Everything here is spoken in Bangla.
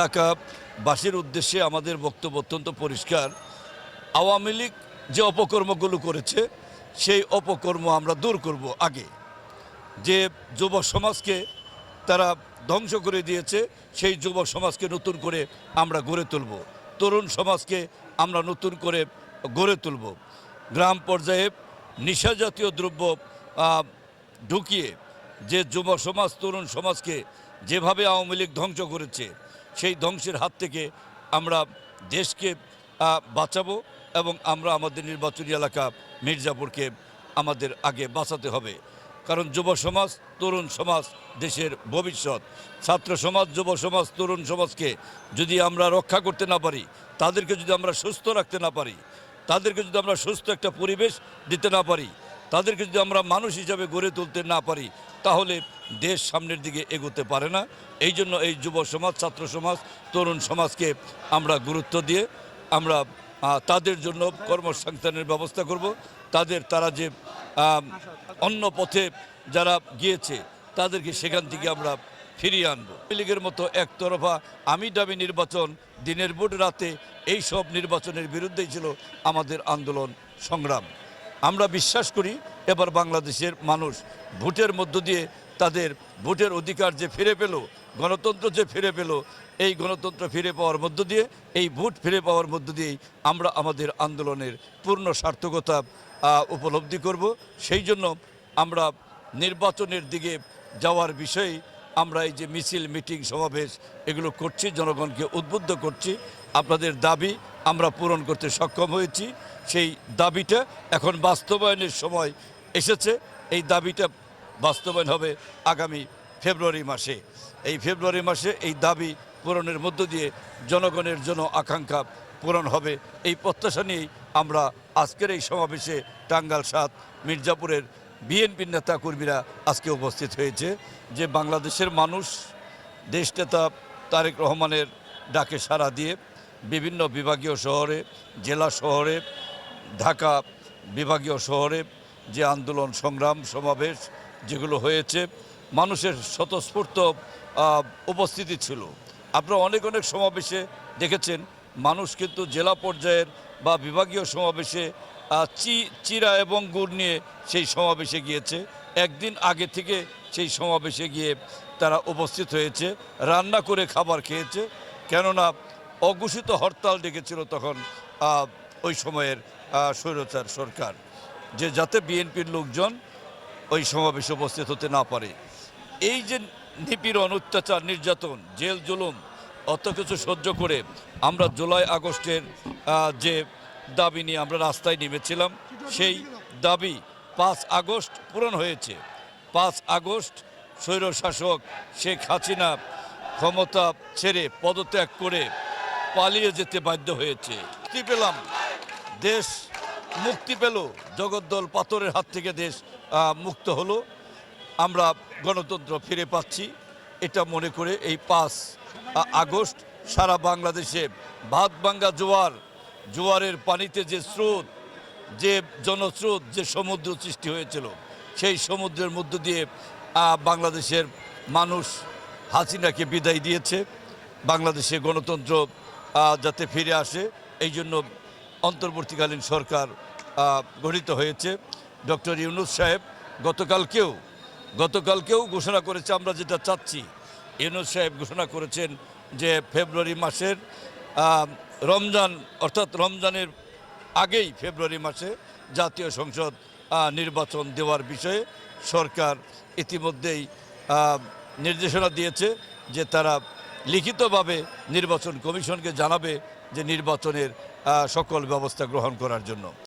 এলাকাবাসীর উদ্দেশ্যে আমাদের বক্তব্য অত্যন্ত পরিষ্কার। আওয়ামী লীগ যে অপকর্মগুলো করেছে, সেই অপকর্ম আমরা দূর করব আগে। যে যুব সমাজকে তারা ধ্বংস করে দিয়েছে, সেই যুব সমাজকে নতুন করে আমরা গড়ে তুলব। তরুণ সমাজকে আমরা নতুন করে গড়ে তুলব। গ্রাম পর্যায়ে নিশা জাতীয় দ্রব্য ঢুকিয়ে যে যুব সমাজ, তরুণ সমাজকে যেভাবে আওয়ামী লীগ ধ্বংস করেছে সেই ধ্বংসের হাত থেকে আমরা দেশকে বাঁচাবো এবং আমরা আমাদের নির্বাচনী এলাকা মির্জাপুরকে আমাদের আগে বাঁচাতে হবে। কারণ যুব সমাজ, তরুণ সমাজ দেশের ভবিষ্যৎ। ছাত্র সমাজ, যুব সমাজ, তরুণ সমাজকে যদি আমরা রক্ষা করতে না পারি, তাদেরকে যদি আমরা সুস্থ রাখতে না পারি, তাদেরকে যদি আমরা সুস্থ একটা পরিবেশ দিতে না পারি, তাদেরকে যদি আমরা মানুষ হিসাবে গড়ে তুলতে না পারি, তাহলে দেশ সামনের দিকে এগোতে পারে না। এই জন্য এই যুব সমাজ, ছাত্র সমাজ, তরুণ সমাজকে আমরা গুরুত্ব দিয়ে আমরা তাদের জন্য কর্মসংস্থানের ব্যবস্থা করব। তাদের, তারা যে অন্য পথে যারা গিয়েছে, তাদেরকে সেখান থেকে আমরা ফিরিয়ে আনব। লীগের মতো একতরফা আমি দাবি নির্বাচন দিনের ভোট রাতে এই সব নির্বাচনের বিরুদ্ধেই ছিল আমাদের আন্দোলন সংগ্রাম। আমরা বিশ্বাস করি এবার বাংলাদেশের মানুষ ভোটের মধ্য দিয়ে তাদের ভোটের অধিকার যে ফিরে পেল, গণতন্ত্র যে ফিরে পেল, এই গণতন্ত্র ফিরে পাওয়ার মধ্য দিয়ে, এই ভোট ফিরে পাওয়ার মধ্য দিয়েই আমরা আমাদের আন্দোলনের পূর্ণ সার্থকতা উপলব্ধি করব। সেই জন্য আমরা নির্বাচনের দিকে যাওয়ার বিষয়ে আমরা এই যে মিছিল, মিটিং, সমাবেশ এগুলো করছি, জনগণকে উদ্বুদ্ধ করছি। আপনাদের দাবি আমরা পূরণ করতে সক্ষম হয়েছি। সেই দাবিটা এখন বাস্তবায়নের সময় এসেছে। এই দাবিটা বাস্তবায়ন হবে আগামী ফেব্রুয়ারি মাসে। এই ফেব্রুয়ারি মাসে এই দাবি পূরণের মধ্য দিয়ে জনগণের জন্য আকাঙ্ক্ষা পূরণ হবে। এই প্রত্যাশা নিয়েই আমরা আজকের এই সমাবেশে টাঙ্গাল সাত, মির্জাপুরের বিএনপির নেতা কর্মীরা আজকে উপস্থিত হয়েছে। যে বাংলাদেশের মানুষ দেশনেতা তারেক রহমানের ডাকে সাড়া দিয়ে বিভিন্ন বিভাগীয় শহরে, জেলা শহরে, ঢাকা বিভাগীয় শহরে যে আন্দোলন, সংগ্রাম, সমাবেশ যেগুলো হয়েছে, মানুষের স্বতঃস্ফূর্ত উপস্থিতি ছিল। আপনারা অনেক অনেক সমাবেশে দেখেছেন, মানুষ কিন্তু জেলা পর্যায়ের বা বিভাগীয় সমাবেশে চি, চিরা এবং গুড় নিয়ে সেই সমাবেশে গিয়েছে। একদিন আগে থেকে সেই সমাবেশে গিয়ে তারা উপস্থিত হয়েছে, রান্না করে খাবার খেয়েছে, কেননা অঘোষিত হরতাল ডেকেছিল তখন ওই সময়ের স্বৈরাচার সরকার। যে যাতে বিএনপির লোকজন ওই সমাবেশে উপস্থিত হতে না পারে। এই যে নিপীড়ন, অত্যাচার, নির্যাতন, জেল জুলুম, অত কিছু সহ্য করে আমরা জুলাই আগস্টের যে দাবি নিয়ে আমরা রাস্তায় নেমেছিলাম, সেই দাবি পাঁচ আগস্ট পূরণ হয়েছে। পাঁচ আগস্ট স্বৈরশাসক শেখ হাসিনা ক্ষমতা ছেড়ে পদত্যাগ করে পালিয়ে যেতে বাধ্য হয়েছে। পেলাম? দেশ মুক্তি পেল, জগদ্দল পাথরের হাত থেকে দেশ মুক্ত হলো। আমরা গণতন্ত্র ফিরে পাচ্ছি। এটা মনে করে এই পাঁচ আগস্ট সারা বাংলাদেশে ভাত ভাঙ্গা জোয়ার, জোয়ারের পানিতে যে স্রোত, যে জনস্রোত, যে সমুদ্র সৃষ্টি হয়েছিল, সেই সমুদ্রের মধ্য দিয়ে বাংলাদেশের মানুষ হাসিনাকে বিদায় দিয়েছে। বাংলাদেশে গণতন্ত্র যাতে ফিরে আসে, এই জন্য অন্তর্বর্তীকালীন সরকার গঠিত হয়েছে। ডক্টর ইউনুস সাহেব গতকালকেও গতকালকেও ঘোষণা করেছে, আমরা যেটা চাচ্ছি। ইউনুস সাহেব ঘোষণা করেছেন যে ফেব্রুয়ারি মাসের রমজান, অর্থাৎ রমজানের আগেই ফেব্রুয়ারি মাসে জাতীয় সংসদ নির্বাচন দেওয়ার বিষয়ে সরকার ইতিমধ্যেই নির্দেশনা দিয়েছে যে তারা লিখিতভাবে নির্বাচন কমিশনকে জানাবে যে নির্বাচনের সকল ব্যবস্থা গ্রহণ করার জন্য।